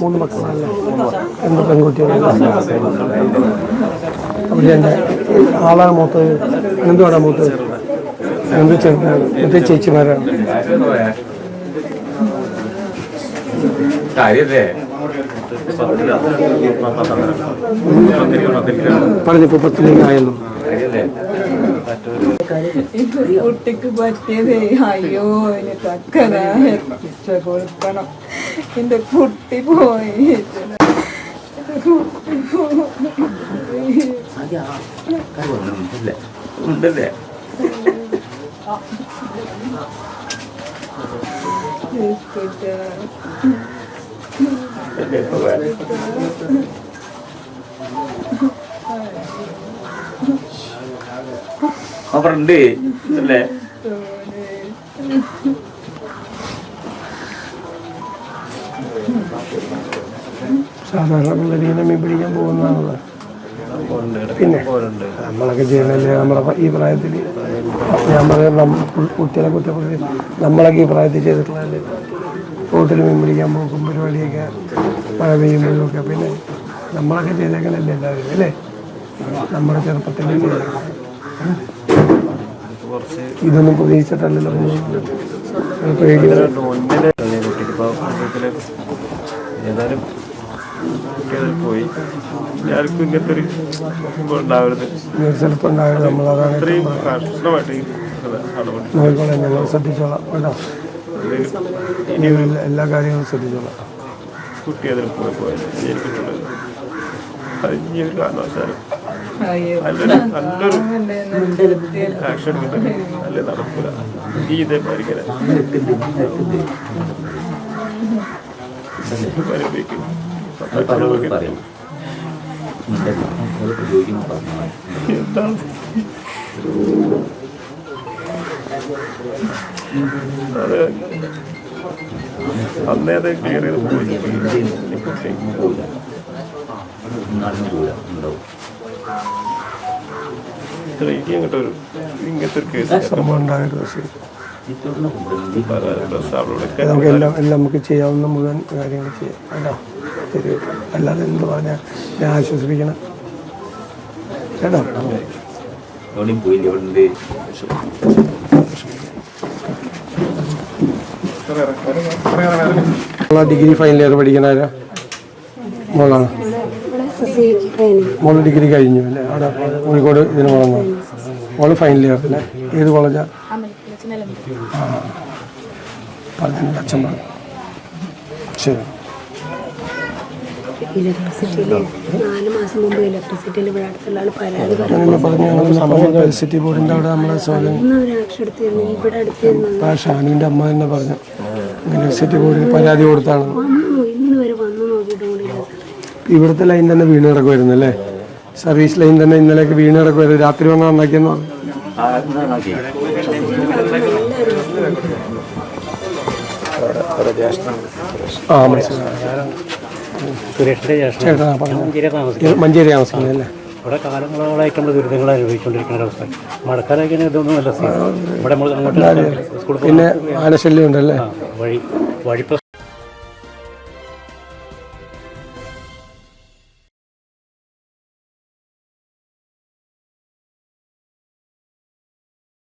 മൂന്ന് മക്കളല്ലേ? രണ്ട് പെൺകുട്ടികളല്ല അവിടെ എന്റെ ആളാണ് മൂത്തത്. എന്തുവാണ് മൂത്തത്? എന്ത് ചെറുതാണ് മറ്റേ ചേച്ചിമാരാണ്? പറഞ്ഞപ്പോ പത്തിലേക്ക് കരയരുതേ കുട്ടിക്ക് പറ്റിയത് അയ്യോ ഇനി തക്കനാ കൊടുക്കണം എന്റെ കുട്ടി പോയി. ഉണ്ടല്ലേ ഉണ്ടല്ലേ. അവരുണ്ട് അല്ലേ സാധാരണ പിള്ളേരിങ്ങനെ മീൻ പിടിക്കാൻ പോകുന്നതാണല്ലോ. പിന്നെ നമ്മളൊക്കെ ചെയ്യണല്ലേ നമ്മളെ ഈ പ്രായത്തിൽ ഞാൻ പറയാം കുട്ടികളെ കുറ്റപ്പെടുത്തി നമ്മളൊക്കെ ഈ പ്രായത്തിൽ ചെയ്തിട്ടുള്ളതല്ലേ? ബോട്ടിൽ മീൻ പിടിക്കാൻ പോകും പരിപാടിയൊക്കെ മഴ പെയ്യുമ്പോഴും ഒക്കെ. പിന്നെ നമ്മളൊക്കെ ചെയ്തേക്കണല്ലേ എല്ലാവരും അല്ലേ? നമ്മുടെ ചെറുപ്പത്തിൽ ഇതൊന്നും പ്രതീക്ഷിച്ചിട്ടല്ലല്ലോ ഏതായാലും പോയി. ആർക്കും ഇങ്ങനത്തെ ഒരു സംഭവം ഉണ്ടാവരുത്. ചിലപ്പോൾ ഉണ്ടായത് നമ്മളതാണ് ഇത്രയും കർശനമായിട്ട് നോക്കിക്കോളാം ഞങ്ങൾ ശ്രദ്ധിച്ചോളാം. കേട്ടോ? ഇനി എല്ലാ- കാര്യങ്ങളും ശ്രദ്ധിച്ചോളാം. കുട്ടി അതിൽ പോയി പോയത് ജയിലിട്ടുള്ളത് അത് ഇനി ഒരു കാരണവശാലും നല്ലൊരു നല്ലൊരു ആക്ഷൻ അല്ലേ നടക്കൂല. ഈ ഇതേമാതിരി ഇങ്ങനെ ചോദിക്കുമ്പോൾ എന്താണ്? അത്. അന്നേ അത് ക്ലിയർ ചെയ്ത് ഉണ്ടാവും ഒരു ഇങ്ങനത്തെ ഒരു കേസ് സംഭവം നമുക്ക് എല്ലാം എല്ലാം നമുക്ക് ചെയ്യാവുന്ന മുഴുവൻ കാര്യങ്ങൾ ചെയ്യാം. കേട്ടോ ശരി അല്ലാതെ എന്ത് പറഞ്ഞാൽ ഞാൻ ആശ്വസിപ്പിക്കണം. കേട്ടോ? ഡിഗ്രി ഫൈനൽ ഇയർ പഠിക്കണാരാ മോളാണ്? മോൾ ഡിഗ്രി കഴിഞ്ഞു അല്ലേ? അവിടെ കോഴിക്കോട് ഇതിന് വളർന്നു മോൾ ഫൈനൽ ഇയർ അല്ലേ? ഏത് കോളേജാ പറഞ്ഞു അച്ഛൻ പറഞ്ഞു ശരി. ഇലക്ട്രിസിറ്റിയിൽ നാല് മാസം മുമ്പ് ഇലക്ട്രിസിറ്റിയിൽ ഇവിടെ അടുത്തുള്ള ആൾ പരാതി ബോർഡിന്റെ അവിടെ നമ്മളെ ആക്ഷൻ ഇവിടെ അടുത്തിരുന്നു. ആ ഷാനുവിന്റെ അമ്മ തന്നെ പറഞ്ഞു. ഇങ്ങനെ സിറ്റി ബോർഡിൽ പരാതി കൊടുത്താണ്. ഇന്ന് വരെ വന്നു നോക്കിയിട്ട് ഇവിടുത്തെ ലൈൻ തന്നെ വീണ് കിടക്കുമായിരുന്നു അല്ലേ? സർവീസ് ലൈൻ തന്നെ ഇന്നലെയൊക്കെ വീണ് കിടക്കുമായിരുന്നു രാത്രി വന്ന് നന്നാക്കിയെന്ന് പറഞ്ഞു. ആ മനസ്സിലായി. സുരേഷിന്റെ മഞ്ചേരി താമസിക്കും മഞ്ചേരി താമസിക്കുന്നത്. അല്ലേ? ഇവിടെ കാലങ്ങളായിട്ട് നമ്മൾ ദുരിതങ്ങൾ അനുഭവിച്ചുകൊണ്ടിരിക്കുന്ന അവസ്ഥ. മഴക്കാലമൊക്കെ ഇതൊന്നും അല്ല സ്ഥിതി ഇവിടെ നമ്മൾ അങ്ങോട്ട് സ്കൂളിൽ പിന്നെ ആനശല്യം ഉണ്ടല്ലേ വഴി വഴി